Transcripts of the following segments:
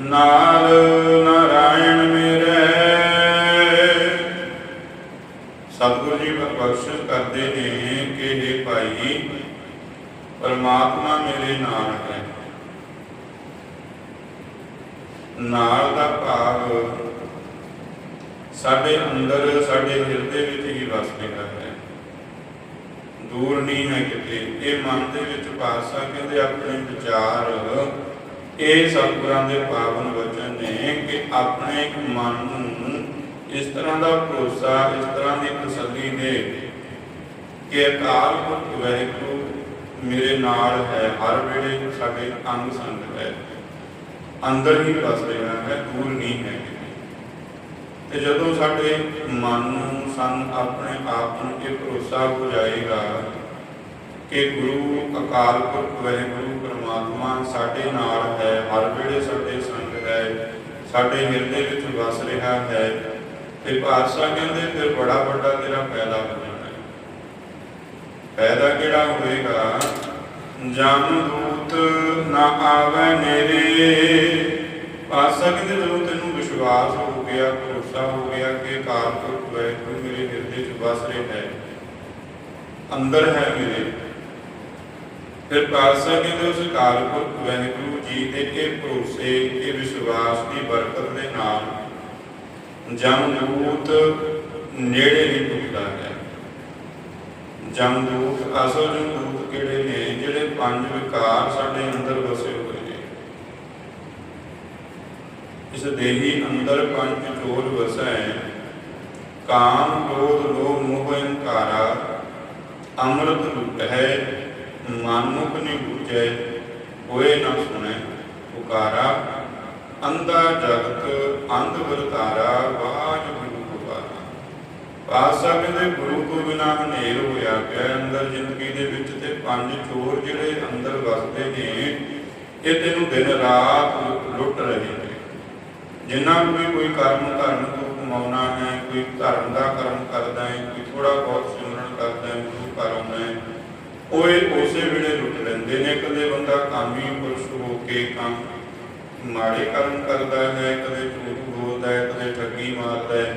ਨਾਲ ਨਾਰਾਇਣ ਮੇਰੇ। ਸਤਿਗੁਰੂ ਜੀ ਬਖਸ਼ਿਸ਼ ਕਰਦੇ ਨੇ ਕਿ ਇਹ ਭਾਈ, ਪਰਮਾਤਮਾ ਮੇਰੇ ਨਾਲ ਹੈ। ਨਾਲ ਦਾ ਭਾਵ ਸਾਡੇ ਅੰਦਰ, ਸਾਡੇ ਹਿਰਦੇ ਵਿੱਚ ਹੀ ਵਸ ਰਿਹਾ ਹੈ। ਦੂਰ ਨਹੀਂ ਹੈ ਕਿਤੇ। ਇਹ ਮਨ ਦੇ ਵਿੱਚ ਪਾਸਾ ਕਹਿੰਦੇ ਆਪਣੇ ਵਿਚਾਰ ਇਹ ਸਤਿਗੁਰਾਂ ਦੇ ਪਾਵਨ ਵਚਨ ਨੇ ਕਿ ਆਪਣੇ ਮਨ ਨੂੰ ਇਸ ਤਰ੍ਹਾਂ ਦਾ ਭਰੋਸਾ, ਇਸ ਤਰ੍ਹਾਂ ਦੀ ਤਸੱਲੀ ਦੇ ਕਿ ਅਕਾਲ ਪੁਰਖ ਵਾਹਿਗੁਰੂ ਮੇਰੇ ਨਾਲ ਹੈ, ਹਰ ਵੇਲੇ ਸਾਡੇ ਅੰਗ ਸੰਗ ਹੈ। ਅੰਦਰ ਹੀ ਵਸ ਰਿਹਾ ਹੈ, ਦੂਰ ਨਹੀਂ ਹੈ ਤੇ ਜਦੋਂ ਸਾਡੇ ਮਨ ਨੂੰ, ਸਾਨੂੰ ਆਪਣੇ ਆਪ ਨੂੰ ਇਹ ਭਰੋਸਾ ਹੋ ਜਾਏਗਾ ਕਿ ਗੁਰੂ ਅਕਾਲ ਪੁਰਖ ਵਾਹਿਗੁਰੂ ਪਰਮਾਤਮਾ ਸਾਡੇ ਨਾਲ ਹੈ, ਹਰ ਵੇਲੇ ਸਾਡੇ ਸੰਗ ਹੈ, ਸਾਡੇ ਹਿਰਦੇ ਵਿੱਚ ਵਸ ਰਿਹਾ ਹੈ ਤੇ ਪਾਤਸ਼ਾਹ ਕਹਿੰਦੇ ਫਿਰ ਬੜਾ ਵੱਡਾ ਤੇਰਾ ਫਾਇਦਾ ਹੋ ਹੈ। ਫਾਇਦਾ ਕਿਹੜਾ ਹੋਏਗਾ ਜਨ ਦੂਤ ਨਾ ਆਵੇ ਨੇਰੇ ਪਾਤਸ਼ਾਹ ਕਹਿੰਦੇ ਜਦੋਂ ਤੈਨੂੰ ਵਿਸ਼ਵਾਸ ਹੋ ਗਿਆ, ਭਰੋਸਾ ਹੋ ਗਿਆ ਕਿ ਅਕਾਲ ਪੁਰਖ ਵਾਹਿਗੁਰੂ ਮੇਰੇ ਹਿਰਦੇ 'ਚ ਵਸ ਰਿਹਾ ਹੈ, ਅੰਦਰ ਹੈ ਮੇਰੇ। ਫਿਰ ਪਾਤਸ਼ਾਹ ਕਹਿੰਦੇ ਉਸ ਅਕਾਲ ਪੁਰਖ ਵਾਹਿਗੁਰੂ ਜੀ ਦੇ ਇਹ ਭਰੋਸੇ ਇਹ ਵਿਸ਼ਵਾਸ ਦੀ ਬਰਕਤ ਦੇ ਨਾਲ ਜਮਦੂਤ ਨੇੜੇ ਨਹੀਂ ਟੁਕਦਾ ਹੈ। ਜਮਦੂਤ ਅਸਲ ਜਮਦੂਤ ਕਿਹੜੇ ਨੇ? ਜਿਹੜੇ ਪੰਜ ਵਿਕਾਰ ਸਾਡੇ ਅੰਦਰ ਵਸੇ ਹੋਏ ਨੇ। ਇਸ ਦੇਹੀ ਅੰਦਰ ਪੰਜ ਚੋਰ ਵਸਾ ਹੈ ਕਾਮ, ਕ੍ਰੋਧ, ਲੋਭ, ਮੋਹ, ਅਹੰਕਾਰਾ, ਅੰਮ੍ਰਿਤ ਲੁਟ ਹੈ। ਮਨੁਖ ਨਹੀਂ ਬੁਝੈ, ਹੋਏ ਨਾ ਸੁਣੈ ਪੁਕਾਰਾ। ਅੰਧਾ ਜਗਤ, ਅੰਧ ਵਰਤਾਰਾ ਵਾਜ ਗੁਰੂ ਗੁਬਾਰਾ ਪਾਸਾ ਕਹਿੰਦੇ ਗੁਰੂ ਤੋਂ ਬਿਨਾ ਹਨੇਰ ਹੋਇਆ ਪਿਆ, ਅੰਦਰ ਜ਼ਿੰਦਗੀ ਦੇ ਵਿੱਚ ਤੇ ਪੰਜ ਚੋਰ ਜਿਹੜੇ ਅੰਦਰ ਵਸਦੇ ਨੇ, ਇਹ ਤੈਨੂੰ ਦਿਨ ਰਾਤ ਲੁੱਟ ਰਹੇ ਨੇ। ਜਿੰਨਾ ਕੋਈ ਕੋਈ ਕਰਮ ਧਰਮ ਤੋਂ ਕਮਾਉਣਾ ਹੈ, ਕੋਈ ਧਰਮ ਦਾ ਕਰਮ ਕਰਦਾ ਹੈ, ਕੋਈ ਥੋੜਾ ਬਹੁਤ ਸਿਮਰਨ ਕਰਦਾ ਹੈ, ਗੁਰੂ ਘਰ ਹੈ ਉਹ ਇਹ ਉਸੇ ਵੇਲੇ ਲੁੱਟ ਲੈਂਦੇ ਨੇ ਕਦੇ ਬੰਦਾ ਕਾਮੀ ਪੁਰਸ਼ ਹੋ ਕੇ ਕੰਮ ਮਾੜੇ ਕਰਮ ਕਰਦਾ ਹੈ, ਕਦੇ ਝੂਠ ਬੋਲਦਾ ਹੈ, ਕਦੇ ਠੱਗੀ ਮਾਰਦਾ ਹੈ।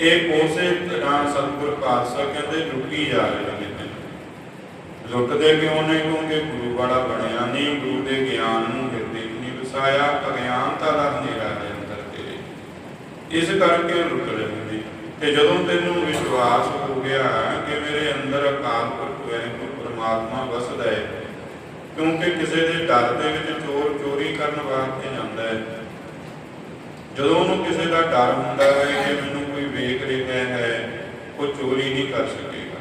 ਇਹ ਉਸੇ ਤਰ੍ਹਾਂ ਸਤਿਗੁਰ ਪਾਤਸ਼ਾਹ ਕਹਿੰਦੇ ਲੁੱਟੀ ਜਾ ਰਹੇ ਨੇ ਲੁੱਟਦੇ ਕਿਉਂ ਨੇ ਕਿਉਂਕਿ ਗੁਰੂ ਵਾਲਾ ਬਣਿਆ ਨਹੀਂ, ਗੁਰੂ ਦੇ ਗਿਆਨ ਨੂੰ ਹਿਰਦੇ ਨਹੀਂ ਵਸਾਇਆ ਅਗਿਆਨਤਾ ਦਾ ਹਨੇਰਾ ਹੈ ਅੰਦਰ ਤੇਰੇ। ਇਸ ਕਰਕੇ ਲੁੱਟ ਰਹੇ ਨੇ ਤੇ ਜਦੋਂ ਤੈਨੂੰ ਵਿਸ਼ਵਾਸ ਹੋ ਗਿਆ ਕਿ ਮੇਰੇ ਅੰਦਰ ਅਕਾਲ ਪੁਰਖ ਵਸਦਾ ਹੈ, ਕਿਉਂਕਿ ਕਿਸੇ ਦੇ ਡਰ ਦੇ ਵਿੱਚ ਚੋਰ ਚੋਰੀ ਕਰਨ ਵਾਸਤੇ ਜਾਂਦਾ ਹੈ। ਜਦੋਂ ਉਹਨੂੰ ਕਿਸੇ ਦਾ ਡਰ ਹੁੰਦਾ ਹੈ ਕਿ ਮੈਨੂੰ ਕੋਈ ਵੇਖ ਰਿਹਾ ਹੈ, ਉਹ ਚੋਰੀ ਨਹੀਂ ਕਰ ਸਕੇਗਾ।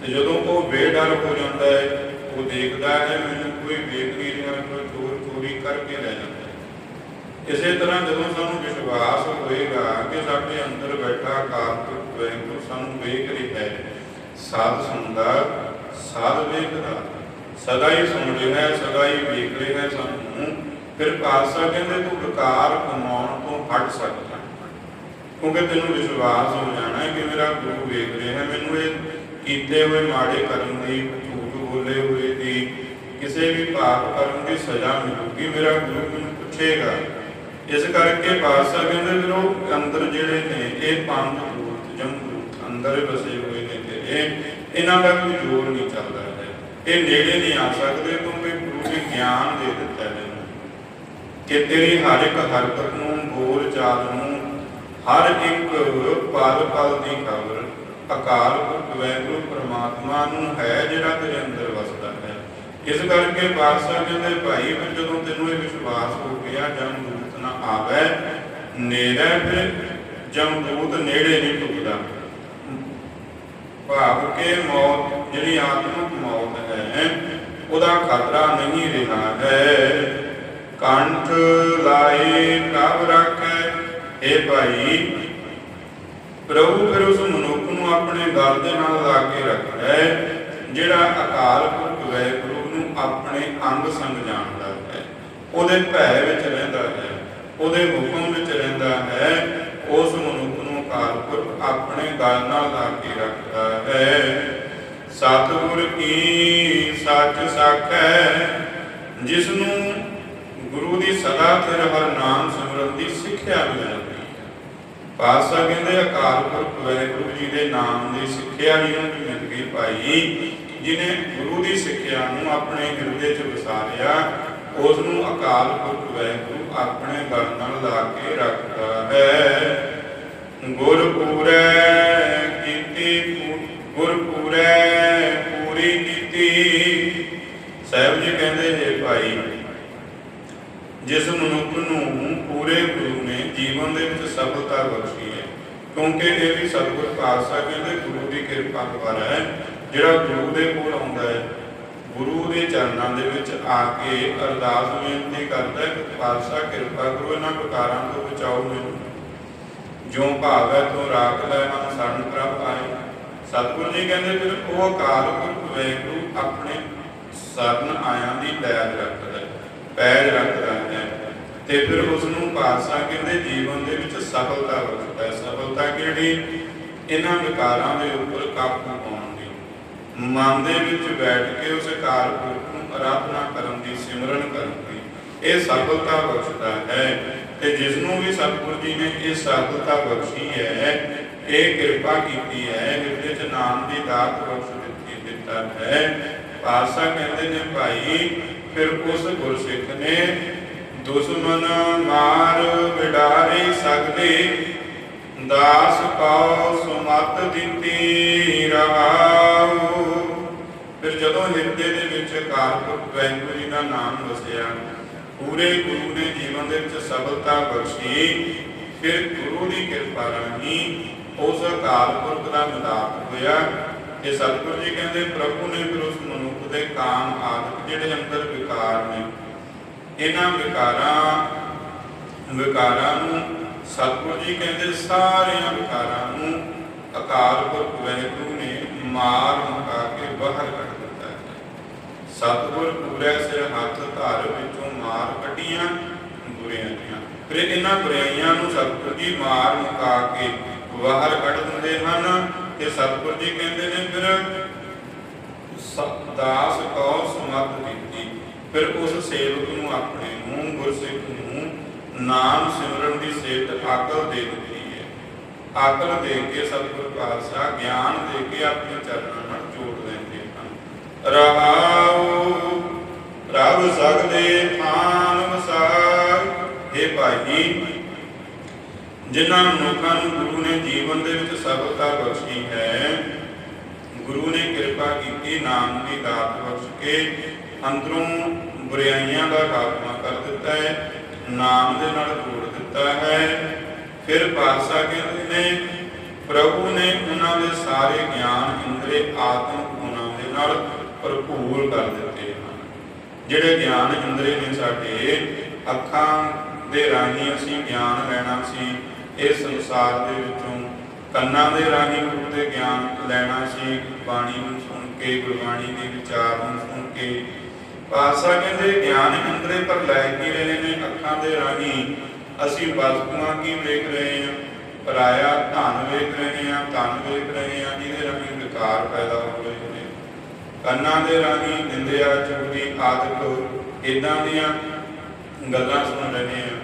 ਤੇ ਜਦੋਂ ਉਹ ਬੇਡਰ ਹੋ ਜਾਂਦਾ ਹੈ, ਉਹ ਦੇਖਦਾ ਹੈ, ਮੈਨੂੰ ਕੋਈ ਵੇਖ ਨਹੀਂ ਰਿਹਾ, ਕੋਈ ਚੋਰ ਚੋਰੀ ਕਰਕੇ ਲੈ ਜਾਂਦਾ ਇਸੇ ਤਰ੍ਹਾਂ ਜਦੋਂ ਸਾਨੂੰ ਵਿਸ਼ਵਾਸ ਹੋਏਗਾ ਕਿ ਸਾਡੇ ਅੰਦਰ ਬੈਠਾ ਅਕਾਲ ਪੁਰਖ ਸਾਨੂੰ ਵੇਖ ਰਿਹਾ ਹੈ, ਸਾਧ ਸੁਣਦਾ ਸਾਧ ਵੇਖਦਾ ਸਦਾ ਹੀ ਸੁਣ ਰਿਹਾ ਹੈ ਸਦਾ ਹੀ ਵੇਖ ਰਿਹਾ ਹੈ ਸਾਨੂੰ। ਫਿਰ ਪਾਤਸ਼ਾਹ ਕਹਿੰਦੇ, ਤੂੰ ਵਿਕਾਰ ਕਮਾਉਣ ਤੋਂ ਹਟ ਸਕਦਾ। ਕਿਉਂਕਿ ਤੈਨੂੰ ਵਿਸ਼ਵਾਸ ਹੋ ਜਾਣਾ ਹੈ ਕਿ ਮੇਰਾ ਗੁਰੂ ਵੇਖ ਰਿਹਾ ਹੈ। ਮੈਨੂੰ ਇਹ ਕੀਤੇ ਹੋਏ ਮਾੜੇ ਕਰਮ ਦੀ, ਝੂਠ ਬੋਲੇ ਹੋਏ ਦੀ, ਕਿਸੇ ਵੀ ਪਾਪ ਕਰਮ ਦੀ ਸਜ਼ਾ ਮਿਲੂਗੀ। ਮੇਰਾ ਗੁਰੂ ਮੈਨੂੰ ਪੁੱਛੇਗਾ। ਇਸ ਕਰਕੇ ਪਾਤਸ਼ਾਹ ਕਹਿੰਦੇ, ਫਿਰ ਉਹ ਅੰਦਰ ਜਿਹੜੇ ਨੇ, ਇਹ ਪੰਜ ਭੂਤ ਅੰਦਰ ਵਸੇ ਹੋਏ ਨੇ ਤੇ ਇਹ ਇਹਨਾਂ ਦਾ ਕੋਈ ਜ਼ੋਰ ਨਹੀਂ ਚੱਲਦਾ ਹੈ ਇਹ ਨੇੜੇ ਨਹੀਂ ਆ ਸਕਦੇ, ਕਿਉਂਕਿ ਗੁਰੂ ਨੇ ਗਿਆਨ ਦੇ ਦਿੱਤਾ ਹੈ ਕਿ ਤੇਰੀ ਹਰ ਇੱਕ ਹਰਕਤ ਨੂੰ, ਬੋਲ ਚਾਲ ਨੂੰ, ਹਰ ਇੱਕ ਪਲ ਪਲ ਦੀ ਖਬਰ, ਅਕਾਲ ਪੁਰਖ ਵਾਹਿਗੁਰੂ ਪ੍ਰਮਾਤਮਾ ਨੂੰ ਹੈ ਜਿਹੜਾ ਤੇਰੇ ਅੰਦਰ ਵਸਦਾ ਹੈ। ਇਸ ਕਰਕੇ ਬਾਦਸ਼ਾਹ ਕਹਿੰਦੇ ਭਾਈ ਫਿਰ ਜਦੋਂ ਤੈਨੂੰ ਇਹ ਵਿਸ਼ਵਾਸ ਹੋ ਗਿਆ ਜਮ ਦੂਤ ਨਾ ਆਵੇ, ਨੇੜੇ ਫਿਰ ਜਮਦੂਤ ਨੇੜੇ ਨਹੀਂ ਟੁਕਦਾ ਭਾਵ ਕਿ ਮੌਤ ਜਿਹੜੀ ਆਤਮਿਕ ਮੌਤ ਹੈ, ਉਹਦਾ ਖਤਰਾ ਨਹੀਂ ਰਿਹਾ ਹੈ। ਕੰਠ ਲਾਏ ਪ੍ਰਭ ਰੱਖੈ ਇਹ ਭਾਈ, ਪ੍ਰਭੂ ਫਿਰ ਉਸ ਮਨੁੱਖ ਨੂੰ ਆਪਣੇ ਗਲ ਦੇ ਨਾਲ ਲਾ ਕੇ ਰੱਖਦਾ ਹੈ ਜਿਹੜਾ ਅਕਾਲ ਪੁਰਖ ਵਾਹਿਗੁਰੂ ਨੂੰ ਆਪਣੇ ਅੰਗ ਸੰਗ ਜਾਣਦਾ ਹੈ। ਉਹਦੇ ਭੈ ਵਿੱਚ ਰਹਿੰਦਾ ਹੈ, ਉਹਦੇ ਹੁਕਮ ਵਿੱਚ ਰਹਿੰਦਾ ਹੈ, ਉਸ ਮਨੁੱਖ ਨੂੰ ਅਕਾਲ ਪੁਰਖ ਆਪਣੇ ਗਲ ਲਾ ਕੇ ਰੱਖਦਾ ਹੈ। ਸਤਿਗੁਰ ਕੀ ਸੱਚ ਸਾਖੈ ਜਿਸ ਨੂੰ ਗੁਰੂ ਦੀ ਸਦਾ ਫਿਰ ਹਰ ਨਾਮ ਸਿਮਰਨ ਦੀ ਸਿੱਖਿਆ ਮਿਲ ਹੈ। ਪਾਤਸ਼ਾਹ ਕਹਿੰਦੇ, ਅਕਾਲ ਪੁਰਖ ਵਾਹਿਗੁਰੂ ਜੀ ਦੇ ਨਾਮ ਦੀ ਸਿੱਖਿਆ ਵੀ ਜਿਹਨੂੰ ਵੀ ਮਿਲ ਗਈ ਭਾਈ ਜਿਨੇ ਗੁਰੂ ਦੀ ਸਿੱਖਿਆ ਨੂੰ ਆਪਣੇ ਹਿਰਦੇ 'ਚ ਵਸਾਰਿਆ ਉਸ ਨੂੰ ਅਕਾਲ ਪੁਰਖ ਵਾਹਿਗੁਰੂ ਆਪਣੇ ਗਲ ਨਾਲ ਲਾ ਕੇ ਰੱਖਦਾ ਹੈ। ਗੁਰ ਕੀਤੀ ਪੂ- ਪੂਰੀ ਕੀਤੀ। ਸਾਹਿਬ ਜੀ ਕਹਿੰਦੇ ਹੈ ਭਾਈ, ਜਿਸ ਮਨੁੱਖ ਨੂੰ ਪੂਰੇ ਗੁਰੂ ਨੇ ਜੀਵਨ ਦੇ ਵਿੱਚ ਸਫਲਤਾ ਬਖਸ਼ੀ ਹੈ, ਕਿਉਂਕਿ ਇਹ ਵੀ ਸਤਿਗੁਰ ਪਾਤਸ਼ਾਹ ਕਹਿੰਦੇ ਗੁਰੂ ਦੀ ਕਿਰਪਾ ਦੁਆਰਾ ਹੈ, ਜਿਹੜਾ ਗੁਰੂ ਦੇ ਕੋਲ ਆਉਂਦਾ ਹੈ। ਗੁਰੂ ਦੇ ਚਰਨਾਂ ਦੇ ਵਿੱਚ ਆ ਕੇ ਅਰਦਾਸ ਬੇਨਤੀ ਕਰਦਾ ਹੈ ਕਿ ਪਾਤਸ਼ਾਹ ਕਿਰਪਾ ਕਰੋ, ਇਹਨਾਂ ਵਿਕਾਰਾਂ ਤੋਂ ਬਚਾਓ ਮੈਨੂੰ। ਜੋ ਭਾਵ ਹੈ ਰਾਖ ਲੈ ਮਨ ਸਰਨ ਪ੍ਰਭ ਆਏ। ਸਤਿਗੁਰੂ ਜੀ ਕਹਿੰਦੇ, ਫਿਰ ਉਹ ਅਕਾਲ ਪੁਰਖ ਵੇਖੂ, ਆਪਣੇ ਸਰਨ ਆਇਆਂ ਦੀ ਲੈਜ ਰੱਖਦਾ ਪੈਜ ਰੱਖਦਾ ਹੈ ਤੇ ਫਿਰ ਉਸ ਨੂੰ ਪਾਤਸ਼ਾਹ ਕਹਿੰਦੇ, ਜੀਵਨ ਦੇ ਵਿੱਚ ਸਫਲਤਾ ਵਰਤਦਾ ਹੈ ਸਫਲਤਾ ਕਿਹੜੀ? ਇਹਨਾਂ ਵਿਕਾਰਾਂ ਦੇ ਉੱਪਰ ਕਾਬੂ ਪਾਉਣ ਦੀ। ਮਨ ਦੇ ਵਿੱਚ ਬੈਠ ਕੇ ਉਸ ਅਕਾਲ ਪੁਰਖ ਨੂੰ ਅਰਾਧਨਾ ਕਰਨ ਦੀ, ਸਿਮਰਨ ਕਰਨ ਦੀ। ਇਹ ਸਫਲਤਾ ਬਖਸ਼ਦਾ ਹੈ ਤੇ ਜਿਸ ਨੂੰ ਵੀ ਸਤਿਗੁਰੂ ਜੀ ਨੇ ਇਹ ਸਫਲਤਾ ਬਖਸ਼ੀ ਹੈ, ਇਹ ਕਿਰਪਾ ਕੀਤੀ ਹੈ ਹਿਰਦੇ ਚ ਨਾਮ ਦੀ ਦਾਤ ਬਖਸ਼ ਦਿੱਤੀ, ਦਿੱਤਾ ਹੈ। ਪਾਤਸ਼ਾਹ ਕਹਿੰਦੇ ਨੇ ਭਾਈ, ਫਿਰ ਉਸ ਗੁਰਸਿੱਖ ਨੇ ਦੁਸ਼ਮਨ ਮਾਰ ਵਿਡਾਰੇ ਸਕਦੇ ਦਾਸ ਕਉ ਸੁਮਤ ਦਿੱਤੀ ਰਹਾਉ ਫਿਰ ਜਦੋਂ ਹਿਰਦੇ ਦੇ ਵਿੱਚ ਕਾਰਪੁਰ ਵਾਹਿਗੁਰੂ ਜੀ ਦਾ ਨਾਮ ਵਸਿਆ ਪੂਰੇ ਗੁਰੂ ਨੇ ਜੀਵਨ ਦੇ ਵਿੱਚ ਸਫਲਤਾ ਬਖਸ਼ੀ, ਫਿਰ ਗੁਰੂ ਦੀ ਕਿਰਪਾ ਰਾਹੀਂ ਉਸ ਅਕਾਲ ਪੁਰਖ ਦਾ ਮਿਲਾਪ ਹੋਇਆ। ਇਹ ਸਤਿਗੁਰੂ ਜੀ ਕਹਿੰਦੇ, ਪ੍ਰਭੂ ਨੇ ਫਿਰ ਉਸ ਮਨੁੱਖ ਦੇ ਕਾਮ ਆਦਿਕ ਜਿਹੜੇ ਅੰਦਰ ਵਿਕਾਰ ਨੇ, ਇਹਨਾਂ ਵਿਕਾਰਾਂ ਵਿਕਾਰਾਂ ਨੂੰ ਸਤਿਗੁਰੂ ਜੀ ਕਹਿੰਦੇ ਸਾਰਿਆਂ ਵਿਕਾਰਾਂ ਨੂੰ ਅਕਾਲ ਪੁਰਖ ਵਾਹਿਗੁਰੂ ਨੇ ਮਾਰ ਮੁਕਾ ਕੇ ਬਾਹਰ ਸਤਿਗੁਰ ਪੂਰੇ ਸਿਰ ਹੱਥ ਧਰ ਵਿੱਚੋਂ ਮਾਰ ਕੱਢੀਆਂ ਬੁਰੀਆਂ ਦੀਆਂ ਫਿਰ ਇਹਨਾਂ ਬੁਰਾਈਆਂ ਨੂੰ ਸਤਿਗੁਰ ਜੀ ਮਾਰ ਮੁਕਾ ਕੇ ਬਾਹਰ ਕੱਢ ਦਿੰਦੇ ਹਨ ਤੇ ਸਤਿਗੁਰ ਜੀ ਕਹਿੰਦੇ ਨੇ ਫਿਰ ਦਾਸ ਕਉ ਸਮਤ ਦਿੱਤੀ ਫਿਰ ਉਸ ਸੇਵਕ ਨੂੰ ਆਪਣੇ ਨੂੰ ਗੁਰਸਿੱਖ ਨੂੰ ਨਾਮ ਸਿਮਰਨ ਦੀ ਸੇਧ ਆਕਲ ਦੇ ਦਿੱਤੀ ਹੈ। ਆਕਲ ਦੇ ਕੇ ਸਤਿਗੁਰ ਪਾਤਸ਼ਾਹ, ਗਿਆਨ ਦੇ ਕੇ ਆਪਣੇ ਚਰਨਾਂ ਰਹਾਉ ਪ੍ਰਭ ਸਗਦੇ ਥਾਨ ਵਸਾਰ। हे ਭਾਈ, ਜਿਨ੍ਹਾਂ ਮਨੁੱਖਾਂ ਨੂੰ ਗੁਰੂ ਨੇ ਜੀਵਨ ਦੇ ਵਿੱਚ ਸਫਲਤਾ ਬਖਸ਼ੀ ਹੈ, ਗੁਰੂ ਨੇ ਕਿਰਪਾ ਕੀਤੀ, ਨਾਮ ਦੀ ਦਾਤ ਬਖਸ਼ ਕੇ ਅੰਦਰੋਂ ਬੁਰਾਈਆਂ ਦਾ ਖਾਤਮਾ ਕਰ ਦਿੱਤਾ ਹੈ, ਨਾਮ ਦੇ ਨਾਲ ਜੋੜ ਦਿੱਤਾ ਹੈ। ਫਿਰ ਪਾਤਸ਼ਾਹ ਕਹਿੰਦੇ ਨੇ, ਪ੍ਰਭੂ ਨੇ ਉਹਨਾਂ ਦੇ ਸਾਰੇ ਗਿਆਨ, ਇੰਦਰੇ, ਆਤਮ ਗੁਣਾਂ ਦੇ ਨਾਲ ਭਰਪੂਰ ਕਰ ਦਿੱਤੇ ਹਨ। ਜਿਹੜੇ ਗਿਆਨ ਇੰਦਰੇ ਨੇ ਸਾਡੇ ਅੱਖਾਂ ਦੇ ਰਾਹੀਂ ਅਸੀਂ ਗਿਆਨ ਲੈਣਾ ਸੀ, ਇਹ ਸੰਸਾਰ ਦੇ ਵਿੱਚੋਂ ਕੰਨਾਂ ਦੇ ਰਾਹੀਂ ਗੁਰੂ ਗਿਆਨ ਲੈਣਾ ਸੀ। ਬਾਣੀ ਨੂੰ ਸੁਣ ਕੇ, ਗੁਰਬਾਣੀ ਦੇ ਵਿਚਾਰ ਨੂੰ ਸੁਣ ਕੇ। ਪਾਸਾ ਕਹਿੰਦੇ, ਗਿਆਨ ਇੰਦਰੇ ਪਰ ਲੈ ਕੇ ਰਹੇ ਨੇ ਅੱਖਾਂ ਦੇ ਰਾਹੀਂ। ਅਸੀਂ ਵਸਤੂਆਂ ਕੀ ਵੇਖ ਰਹੇ ਹਾਂ? ਪਰਾਇਆ ਧਨ ਵੇਖ ਰਹੇ ਹਾਂ, ਧਨ ਵੇਖ ਰਹੇ ਹਾਂ, ਜਿਹਦੇ ਰਾਹੀਂ ਵਿਕਾਰ ਪੈਦਾ ਹੋਵੇ। ਕੰਨਾਂ ਦੇ ਰਾਹੀਂ ਨਿੰਦਿਆ ਚੁਗਲੀ ਆਦਿਕ ਇਦਾਂ ਦੀਆਂ ਗੱਲਾਂ ਸੁਣ ਰਹੇ ਹਾਂ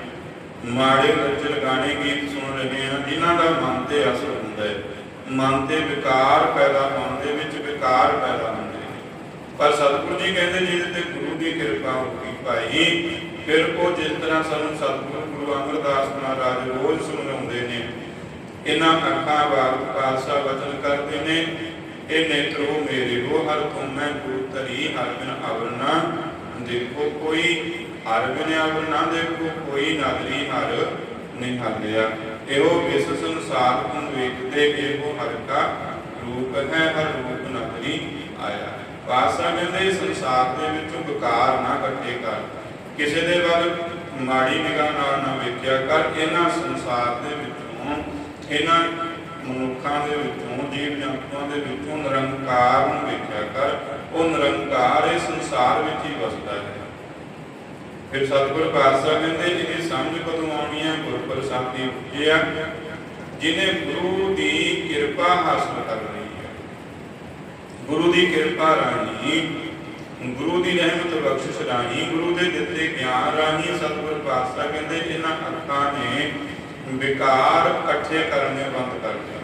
ਮਾੜੇ ਨੱਚਲ ਗਾਣੇ ਗੀਤ ਸੁਣ ਰਹੇ ਹਾਂ ਜਿਨ੍ਹਾਂ ਦਾ ਮਨ ਤੇ ਅਸਰ ਹੁੰਦਾ ਹੈ। ਮਨ ਤੇ ਵਿਕਾਰ ਪੈਦਾ ਹੋਣ ਦੇ ਵਿੱਚ ਵਿਕਾਰ ਪੈਦਾ ਹੁੰਦੇ ਨੇ। ਪਰ ਸਤਿਗੁਰੂ ਜੀ ਕਹਿੰਦੇ, ਜਿਹਦੇ ਤੇ ਗੁਰੂ ਦੀ ਕਿਰਪਾ ਹੋਈ ਭਾਈ, ਫਿਰ ਉਹ ਜਿਸ ਤਰ੍ਹਾਂ ਸਾਨੂੰ ਸਤਿਗੁਰੂ ਗੁਰੂ ਅਮਰਦਾਸ ਮਹਾਰਾਜ ਰੋਜ਼ ਸੁਣਾਉਂਦੇ ਨੇ, ਇਹਨਾਂ ਅੱਖਾਂ ਬਾਗ ਪਾਤਸ਼ਾਹ ਵਚਨ ਕਰਦੇ ਨੇ ਇਹ ਨੇਤਰੋ ਮੇਰੇ ਹੋ ਹਰ ਤੁਮ ਮੈਂ ਗੁਰੂ ਹਰ ਬਿਨ ਅਵਰਨਾ ਦੇਖੋ ਕੋਈ ਹਰ ਬਿਨ ਅਵਰ ਦੇਖੋ ਕੋਈ ਨਦਰੀ ਹਰ ਨਹੀਂ ਹਰਿਆ ਇਹੋ ਵਿਸ ਸੰਸਾਰ ਨੂੰ ਵੇਖਦੇ, ਇਹੋ ਹਰ ਕਾ ਰੂਪ ਹੈ, ਹਰ ਰੂਪ ਨਦਰੀ ਆਇਆ। ਪਾਤਸ਼ਾਹ ਕਹਿੰਦੇ ਸੰਸਾਰ ਦੇ ਵਿੱਚੋਂ ਵਿਕਾਰ ਨਾ ਇਕੱਠੇ ਕਰ। ਕਿਸੇ ਦੇ ਵੱਲ ਮਾੜੀ ਨਿਗਾਹ ਨਾਲ ਨਾ ਵੇਖਿਆ ਕਰ, ਇਹਨਾਂ ਸੰਸਾਰ ਦੇ ਵਿੱਚੋਂ ਇਹਨਾਂ ਮਨੁੱਖਾਂ ਦੇ ਵਿੱਚੋਂ, ਜੀਵ ਜੰਤੂਆਂ ਦੇ ਵਿੱਚੋਂ ਨਿਰੰਕਾਰ ਨੂੰ ਵੇਖਿਆ ਕਰ। ਉਹ ਨਿਰੰਕਾਰ ਇਸ ਸੰਸਾਰ ਵਿੱਚ ਹੀ ਵਸਦਾ ਹੈ। ਫਿਰ ਸਤਿਗੁਰ ਪਾਤਸ਼ਾਹ ਕਹਿੰਦੇ, ਇਹ ਸਮਝ ਕਦੋਂ ਆਉਣੀ ਹੈ? ਗੁਰ ਪ੍ਰਸਾਦੀ ਉਪਜਿਆ ਜਿਨੇ ਗੁਰੂ ਦੀ ਕਿਰਪਾ ਹਾਸਲ ਕਰ ਲਈ ਹੈ। ਗੁਰੂ ਦੀ ਕਿਰਪਾ ਰਾਹੀਂ, ਗੁਰੂ ਦੀ ਰਹਿਮਤ ਬਖਸ਼ਿਸ਼ ਰਾਹੀਂ, ਗੁਰੂ ਦੇ ਦਿੱਤੇ ਗਿਆਨ ਰਾਹੀਂ ਸਤਿਗੁਰ ਪਾਤਸ਼ਾਹ ਕਹਿੰਦੇ, ਇਹਨਾਂ ਅੱਖਾਂ ਨੇ ਵਿਕਾਰ ਇਕੱਠੇ ਕਰਨੇ ਬੰਦ ਕਰ ਦਿੱਤੇ।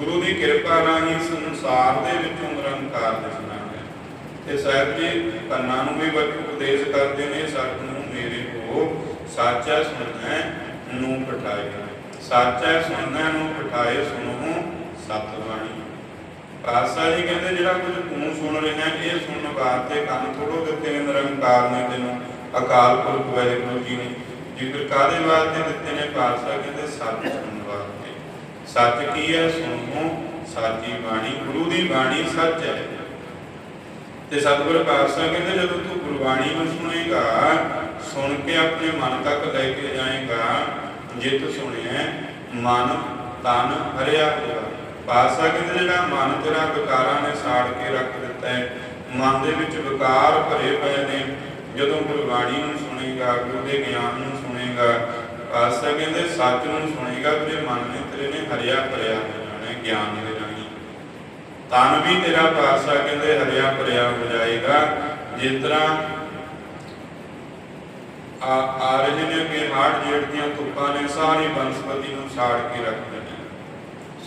ਗੁਰੂ ਦੀ ਕਿਰਪਾ ਰਾਹੀਂ ਸੰਸਾਰ ਦੇ ਵਿੱਚੋਂ ਨਿਰੰਕਾਰ ਦਿਸਣਾ ਹੈ। ਤੇ ਸਾਹਿਬ ਜੀ, ਕੰਨਾਂ ਨੂੰ ਵੀ ਵਕ ਉਪਦੇਸ਼ ਕਰਦੇ ਨੇ ਸਤ ਨੂੰ ਮੇਰੇ ਕੋ ਸਾਚਾ ਸੁਣਨਾ ਨੂੰ ਪਠਾਏ ਸਾਚਾ ਸੁਣਨਾ ਨੂੰ ਪਠਾਏ ਸੁਣੋ ਸਤ ਬਾਣੀ ਪਾਤਸ਼ਾਹ ਜੀ ਕਹਿੰਦੇ, ਜਿਹੜਾ ਕੁਝ ਤੂੰ ਸੁਣ ਰਿਹਾ, ਇਹ ਸੁਣਨ ਵਾਸਤੇ ਕੰਨ ਥੋੜੋ ਦਿੱਤੇ ਨੇ, ਨਿਰੰਕਾਰ ਨੇ ਤੈਨੂੰ ਅਕਾਲ ਪੁਰਖ ਵਾਹਿਗੁਰੂ ਜੀ ਨੇ। ਜਿਗਰ ਕਾਦੇ ਵਾਸਤੇ ਦਿੱਤੇ ਨੇ? ਪਾਤਸ਼ਾਹ ਕਹਿੰਦੇ, ਸੱਚ ਸੁਣ। ਸੱਚ ਕੀ ਹੈ ਸੁਣੋ, ਸਾਚੀ ਬਾਣੀ, ਗੁਰੂ ਦੀ ਬਾਣੀ ਸੱਚ ਹੈ। ਤੇ ਸਤਿਗੁਰ ਪਾਤਸ਼ਾਹ ਕਹਿੰਦੇ, ਜਦੋਂ ਤੂੰ ਗੁਰਬਾਣੀ ਨੂੰ ਸੁਣੇਗਾ, ਸੁਣ ਕੇ ਆਪਣੇ ਮਨ ਤੱਕ ਲੈ ਕੇ ਜਾਏਗਾ, ਜੇ ਤੂੰ ਸੁਣਿਆ, ਮਨ ਤਨ ਹਰਿਆ ਹੋਇਆ ਪਾਤਸ਼ਾਹ ਕਹਿੰਦੇ, ਜਿਹੜਾ ਮਨ ਤੇਰਾ ਵਿਕਾਰਾਂ ਨੇ ਸਾੜ ਕੇ ਰੱਖ ਦਿੱਤਾ ਹੈ, ਮਨ ਦੇ ਵਿੱਚ ਵਿਕਾਰ ਭਰੇ ਪਏ ਨੇ। ਜਦੋਂ ਗੁਰਬਾਣੀ ਨੂੰ ਸੁਣੇਗਾ, ਗੁਰੂ ਦੇ ਗਿਆਨ ਨੂੰ ਸੁਣੇਗਾ ਪਾਤਸ਼ਾਹ ਕਹਿੰਦੇ ਸੱਚ ਨੂੰ ਸੁਣੇਗਾ ਤੇਰੇ ਮਨ ਨੇ ਤੇਰੇ ਨੇ ਹਰਿਆ ਭਰਿਆ ਹੋ ਜਾਣਾ ਗਿਆਨ ਦੇ ਰਾਹੀਂ ਤਨ ਵੀ ਤੇਰਾ ਪਾਤਸ਼ਾਹ ਕਹਿੰਦੇ, ਹਰਿਆ ਭਰਿਆ ਹੋ ਜਾਏਗਾ। ਜਿਸ ਤਰ੍ਹਾਂ ਆ ਆ ਨੇ ਕਿ ਹਾੜ ਜੇੜ ਦੀਆਂ ਧੁੱਪਾਂ ਨੇ, ਸਾਰੀ ਬਨਸਪਤੀ ਨੂੰ ਸਾੜ ਕੇ ਰੱਖ ਦਿੱਤਾ।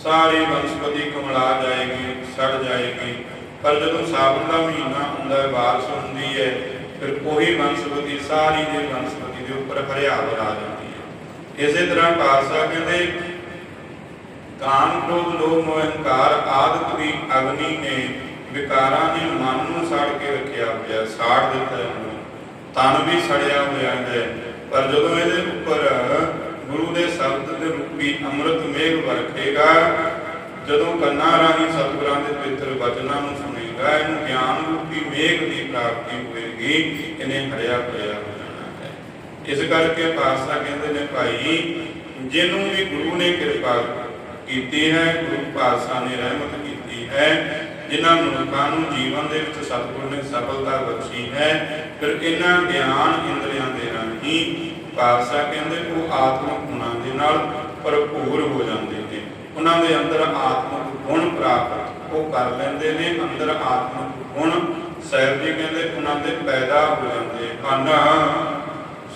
ਸਾਰੀ ਬਨਸਪਤੀ ਕਮਲਾ ਜਾਏਗੀ, ਸੜ ਜਾਏਗੀ। ਪਰ ਜਦੋਂ ਸਾਵਣ ਦਾ ਮਹੀਨਾ ਹੁੰਦਾ ਹੈ, ਬਾਰਿਸ਼ ਹੁੰਦੀ ਹੈ, ਫਿਰ ਉਹੀ ਬਨਸਪਤੀ, ਸਾਰੀ ਦੇ ਬਨਸਪਤੀ ਦੇ ਉੱਪਰ ਹਰਿਆਵਲ ਆ ਜਾਂਦੀ ਹੈ। ਇਸੇ ਤਰ੍ਹਾਂ ਪਾਤਸ਼ਾਹ ਕਹਿੰਦੇ ਕਾਮ ਕ੍ਰੋਧ ਲੋਭ ਮੋਹ ਹੰਕਾਰ ਆਦਿਕ ਦੀ ਅਗਨੀ ਨੇ ਵਿਕਾਰਾਂ ਨੇ ਮਨ ਨੂੰ ਸਾੜ ਕੇ ਰੱਖਿਆ ਹੋਇਆ, ਸਾੜ ਦਿੱਤਾ ਹੈ ਤਨ ਵੀ ਸੜਿਆ ਹੋਇਆ ਹੈ। ਪਰ ਜਦੋਂ ਇਹਦੇ ਉੱਪਰ ਗੁਰੂ ਦੇ ਸ਼ਬਦ ਦੇ ਰੂਪੀ ਅੰਮ੍ਰਿਤ ਮੇਘ ਵਰਖੇਗਾ, ਜਦੋਂ ਕੰਨਾਂ ਰਾਹੀਂ ਸਤਿਗੁਰਾਂ ਦੇ ਪਵਿੱਤਰ ਵਚਨਾਂ ਨੂੰ ਸੁਣੇਗਾ, ਇਹਨੂੰ ਗਿਆਨ ਰੂਪੀ ਮੇਘ ਦੀ ਪ੍ਰਾਪਤੀ ਹੋਵੇਗੀ, ਇਹਨੇ ਹਰਿਆ ਹੋਇਆ ਇਸ ਕਰਕੇ ਪਾਤਸ਼ਾਹ ਕਹਿੰਦੇ ਨੇ ਭਾਈ, ਜਿਹਨੂੰ ਵੀ ਗੁਰੂ ਨੇ ਕਿਰਪਾ ਕੀਤੀ ਹੈ, ਗੁਰੂ ਪਾਤਸ਼ਾਹ ਨੇ ਰਹਿਮਤ ਕੀਤੀ ਹੈ, ਜਿਨ੍ਹਾਂ ਮਨੁੱਖਾਂ ਨੂੰ ਜੀਵਨ ਦੇ ਵਿੱਚ ਸਤਿਗੁਰ ਨੇ ਸਫਲਤਾ ਬਖਸ਼ੀ ਹੈ, ਫਿਰ ਇਹਨਾਂ ਗਿਆਨ ਇੰਦਰੀਆਂ ਦੇ ਰਾਹੀਂ ਪਾਤਸ਼ਾਹ ਕਹਿੰਦੇ ਉਹ ਆਤਮਿਕ ਗੁਣਾਂ ਦੇ ਨਾਲ ਭਰਪੂਰ ਹੋ ਜਾਂਦੇ ਨੇ। ਉਹਨਾਂ ਦੇ ਅੰਦਰ ਆਤਮਿਕ ਗੁਣ ਪ੍ਰਾਪਤ ਉਹ ਕਰ ਲੈਂਦੇ ਨੇ, ਅੰਦਰ ਆਤਮਿਕ ਗੁਣ ਸਾਹਿਬ ਜੀ ਕਹਿੰਦੇ ਉਹਨਾਂ ਦੇ ਪੈਦਾ ਹੋ ਜਾਂਦੇ ਹਨ।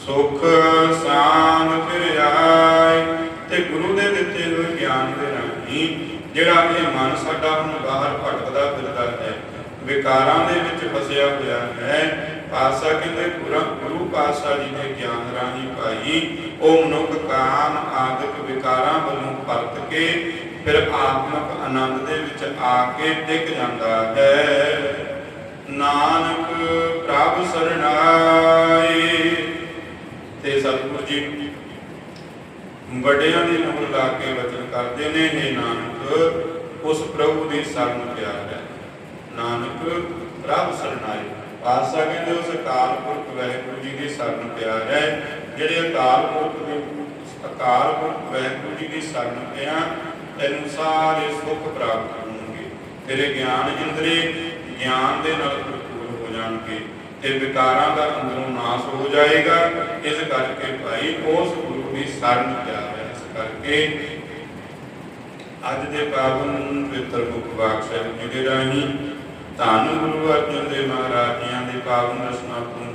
ਸੁਖ ਸਾਮ ਫਿਰ ਆਏ ਤੇ ਗੁਰੂ ਦੇ ਦਿੱਤੇ ਹੋਏ ਗਿਆਨ ਦੇ ਰਾਹੀਂ ਜਿਹੜਾ ਇਹ ਮਨ ਸਾਡਾ ਹੁਣ ਬਾਹਰ ਭਟਕਦਾ ਫਿਰਦਾ ਹੈ, ਵਿਕਾਰਾਂ ਦੇ ਵਿੱਚ ਫਸਿਆ ਹੋਇਆ ਹੈ ਪਾਸਾ ਕਹਿੰਦੇ ਗੁਰੂ ਗੁਰੂ ਪਾਤਸ਼ਾਹ ਜੀ ਦੇ ਗਿਆਨ ਰਾਹੀਂ ਭਾਈ ਉਹ ਮਨੁੱਖ ਕਾਮ ਆਦਿਕ ਵਿਕਾਰਾਂ ਵੱਲੋਂ ਪਰਤ ਕੇ ਫਿਰ ਆਤਮਿਕ ਆਨੰਦ ਦੇ ਵਿੱਚ ਆ ਕੇ ਟਿਕ ਜਾਂਦਾ ਹੈ। ਨਾਨਕ ਪ੍ਰਭ ਸਰਣਾਏ। ਤੇ ਸਤਿਗੁਰੂ ਜੀ। ਵੱਡਿਆਂ ਦੀ ਮੋਹਰ ਲਾ ਕੇ ਵਚਨ ਕਰਦੇ ਨੇ ਨੇ ਨਾਨਕ, ਉਸ ਪ੍ਰਭੂ ਦੀ ਸ਼ਰਨ ਪਿਆਰ ਹੈ। ਨਾਨਕ, ਪ੍ਰਭ ਸਰਣਾਏ ਪਾਤਸ਼ਾਹ ਕਹਿੰਦੇ, ਉਸ ਅਕਾਲ ਪੁਰਖ ਵਾਹਿਗੁਰੂ ਜੀ ਦੀ ਸ਼ਰਨ ਪਿਆਰ ਹੈ। ਜਿਹੜੇ ਅਕਾਲ ਪੁਰਖ ਦੇ ਅਕਾਲ ਪੁਰਖ ਵਾਹਿਗੁਰੂ ਜੀ ਦੀ ਸ਼ਰਨ ਪਿਆ, ਤੈਨੂੰ ਸਾਰੇ ਸੁੱਖ ਪ੍ਰਾਪਤ ਹੋਣਗੇ। ਤੇਰੇ ਗਿਆਨ ਇੰਦਰੀ ਗਿਆਨ ਦੇ ਨਾਲ ਭਰਪੂਰ ਹੋ ਜਾਣਗੇ। ਤੇ ਵਿਕਾਰਾਂ ਦਾ ਅੰਦਰੋਂ ਨਾਸ਼ ਹੋ ਜਾਏਗਾ। ਇਸ ਕਰਕੇ ਭਾਈ ਉਸ ਗੁਰੂ ਦੀ ਸ਼ਰਨ ਪਿਆ ਇਸ ਕਰਕੇ ਅੱਜ ਦੇ ਪਾਵਨ ਪਵਿੱਤਰ ਮੁਖ ਸਾਹਿਬ ਜੀ ਦੇ ਰਾਹੀਂ ਧੰਨ ਗੁਰੂ ਅਰਜਨ ਦੇਵ ਮਹਾਰਾਜ ਜੀਆਂ ਦੇ ਪਾਵਨ ਰਸਨਾ ਤੋਂ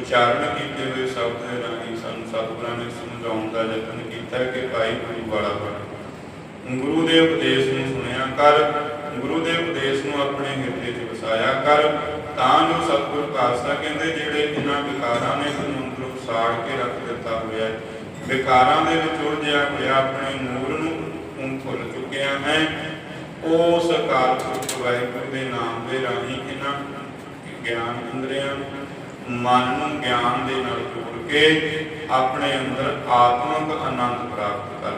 ਉਚਾਰਨ ਕੀਤੇ ਹੋਏ ਸ਼ਬਦ ਦੇ ਰਾਹੀਂ ਸਾਨੂੰ ਸਤਿਗੁਰਾਂ ਨੇ ਸਮਝਾਉਣ ਦਾ ਯਤਨ ਕੀਤਾ ਕਿ ਭਾਈ ਗੁਰੂ ਵਾਲਾ ਬਣ। ਗੁਰੂ ਦੇ ਉਪਦੇਸ਼ ਨੂੰ ਸੁਣਿਆ ਕਰ। ਗੁਰੂ ਦੇ ਉਪਦੇਸ਼ ਨੂੰ ਆਪਣੇ ਹਿਰਦੇ 'ਚ ਵਸਾਇਆ ਕਰ ਤਾਂ ਜੋ ਸਤਿਗੁਰ ਕਹਿੰਦੇ ਜਿਹੜੇ ਇਹਨਾਂ ਵਿਕਾਰਾਂ ਨੇ ਤੁਹਾਨੂੰ ਅੰਦਰੋਂ ਸਾੜ ਕੇ ਰੱਖ ਦਿੱਤਾ ਹੋਇਆ ਹੈ, ਵਿਕਾਰਾਂ ਦੇ ਵਿੱਚ ਉਲਝਿਆ ਹੋਇਆ ਆਪਣੇ ਨੂਰ ਨੂੰ ਤੂੰ ਭੁੱਲ ਚੁੱਕਿਆ ਹੈ। ਉਸ ਅਕਾਲ ਪੁਰਖ ਵਾਹਿਗੁਰੂ ਦੇ ਨਾਮ ਦੇ ਰਾਹੀਂ ਇਹਨਾਂ ਗਿਆਨ ਇੰਦਰੀਆਂ ਮਨ ਨੂੰ ਗਿਆਨ ਦੇ ਨਾਲ ਜੋੜ ਕੇ ਆਪਣੇ ਅੰਦਰ ਆਤਮਿਕ ਆਨੰਦ ਪ੍ਰਾਪਤ ਕਰ